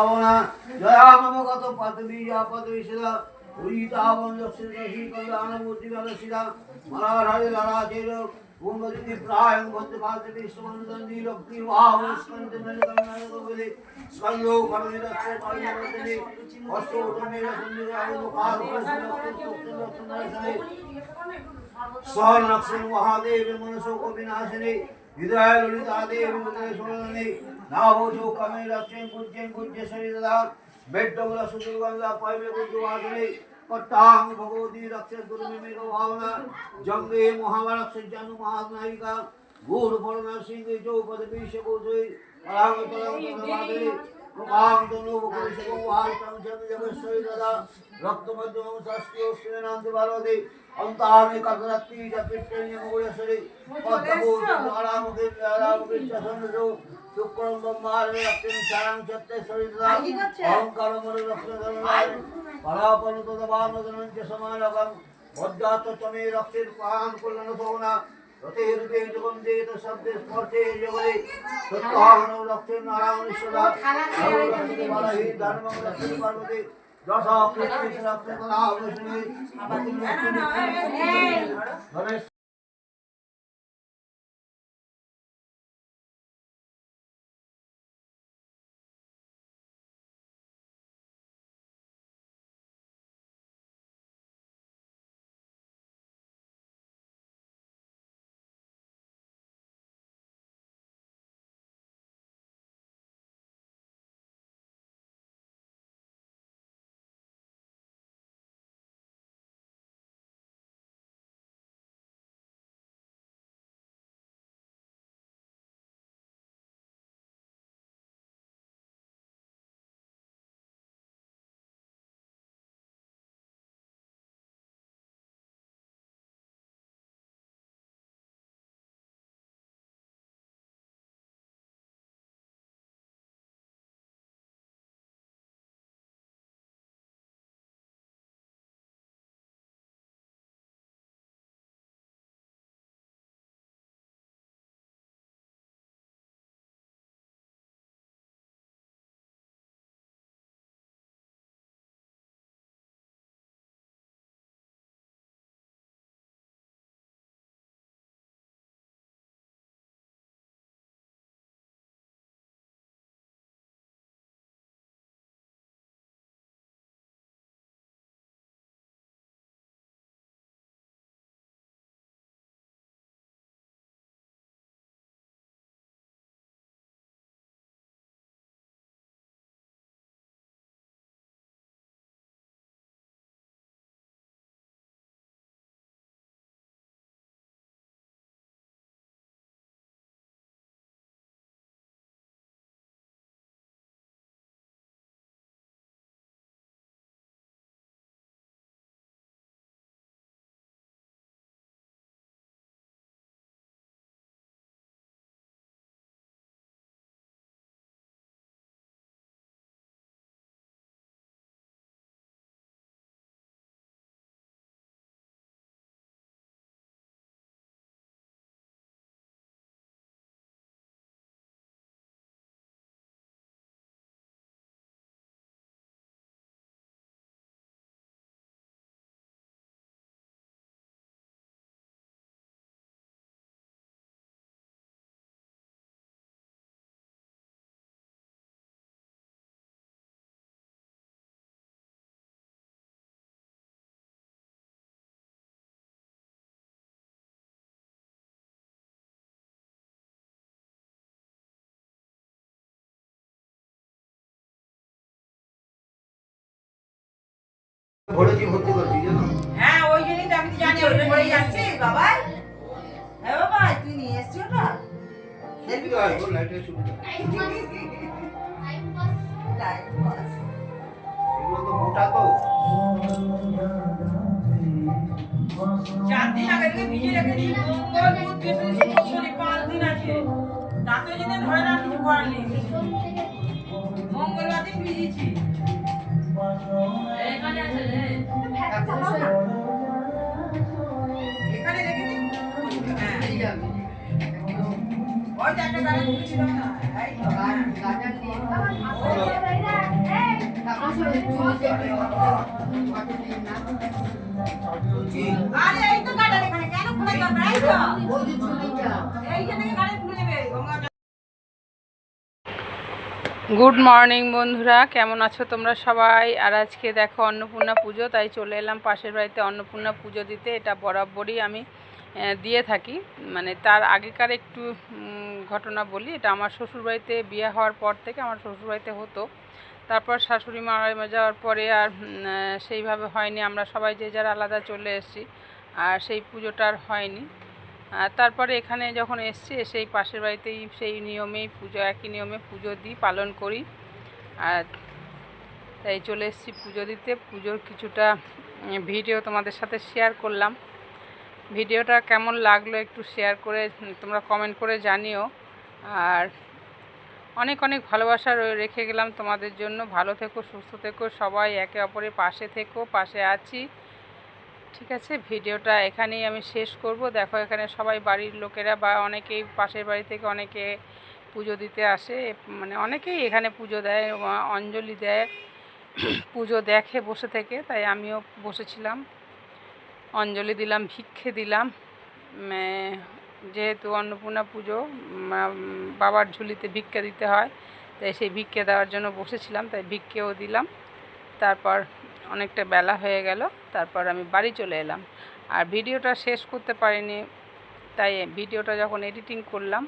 ভাবনা জয়ামগত পাতবি আপাতবি সেরা উড়িতাবন যক্ষী কল্যাণমূর্তিবাদশিরা মরাহরে লড়াচের পূর্ণজ্যোতি প্রায় ভক্তি ভারতী সুমন্দন নীলক্তি মহাবস্কন্দ নন্দনগরে স্কন্দো করমিরক্ষে কর্মবর্তনে অস্ত উদমের মহাদেব মনসো কবিনাশিনী হৃদয় ললিতা দেব ನಾವೋಜು ಕಮೀರ ಚೆಂಗುಜ್ಜೆಂ ಗುಜ್ಜೆ ಶರೀರದ ಬೆಡ್ಡಮುಲ ಸುದುರ್ಗಂಧ ಪೈವೆ ಗುಜ್ಜು ವಾಸಲಿ पट्टांग भगवती रक्षे दुर्मिमेर भावना जंगे महाभारत से जनु महानायिका गुर परण सिंह जो पद विष को जोई पराग पराग धर्मादे मुखांग दोनों मुकुल तो से को हाल तम जग जग सोई दादा रक्त मध्यम सस्तियो श्रीनाम दिवालो दे अंतार में करती जब पिट्टे नियम को यसरी पद्म को आराम के आराम के चसन जो শুক্রম ব্রহ্মারে রক্তিম চারাং সত্যেশ্বরী অহংকার মরে রক্ত পরাপন্ত দেবান সময় লগান বজ্জাত চমে রক্তির পান করলেন সৌনা রথেরূপে যুগন্ধিত শব্দে স্পর্শে জগলে সত্যহরণ রক্তির ভোরে ভর্তি করছি জানো? হ্যাঁ ওই জন্যই তো আমি জানি ওটা পড়ে যাচ্ছে বাবা। হ্যাঁ বাবা তুই নিয়ে এসছি ওটা। সুবিধা হয় ওর লাইটের সুবিধা। লাইট বাস এগুলো তো মোটা তো। চার দিন আগে থেকে ভিজে পাঁচ দিন আছে। তাতেও যদি ধরে না কিছু করার নেই। মঙ্গলবার দিন ভিজিয়েছি। এখানে আছে আরে এই তো গাড়ি এখানে কেন খুলে যাবে এই তো এইখানে গাড়ি খুলে নেবে গঙ্গা গুড মর্নিং বন্ধুরা। কেমন আছো তোমরা সবাই? আর আজকে দেখো অন্নপূর্ণা পুজো, তাই চলে এলাম পাশের বাড়িতে অন্নপূর্ণা পুজো দিতে। এটা বরাবরই আমি দিয়ে থাকি। মানে তার আগেকার একটু ঘটনা বলি। এটা আমার শ্বশুরবাড়িতে বিয়ে হওয়ার পর থেকে আমার শ্বশুরবাড়িতে হতো। তারপর শাশুড়ি মারা যাওয়ার পরে আর সেইভাবে হয়নি। আমরা সবাই যে যার আলাদা চলে এসেছি। আর সেই পুজোটা আর হয়নি। তারপরে এখানে যখন এসছি সেই পাশের বাড়িতেই সেই নিয়মেই পুজো, একই নিয়মে পুজো দিই, পালন করি। আর তাই চলে এসেছি পুজো দিতে। পুজোর কিছুটা ভিডিও তোমাদের সাথে শেয়ার করলাম। ভিডিওটা কেমন লাগল একটু শেয়ার করে তোমরা কমেন্ট করে জানিও। আর অনেক অনেক ভালোবাসা রেখে গেলাম তোমাদের জন্য। ভালো থেকো, সুস্থ থেকো, সবাই একে অপরের পাশে থেকো, পাশে আছি। ঠিক আছে, ভিডিওটা এখানেই আমি শেষ করব। দেখো, এখানে সবাই বাড়ির লোকেরা বা অনেকেই পাশের বাড়ি থেকে অনেকে পুজো দিতে আসে। মানে অনেকেই এখানে পুজো দেয় অঞ্জলি দেয়, পুজো দেখে বসে থেকে। তাই আমিও বসেছিলাম, অঞ্জলি দিলাম, ভিক্ষে দিলাম। যেহেতু অন্নপূর্ণা পুজো বাবার ঝুলিতে ভিক্ষা দিতে হয়, তাই সেই ভিক্ষে দেওয়ার জন্য বসেছিলাম, তাই ভিক্ষেও দিলাম। তারপর অনেকটা বেলা হয়ে গেল, তারপর আমি বাড়ি চলে এলাম। আর ভিডিওটা শেষ করতে পারিনি, তাই ভিডিওটা যখন এডিটিং করলাম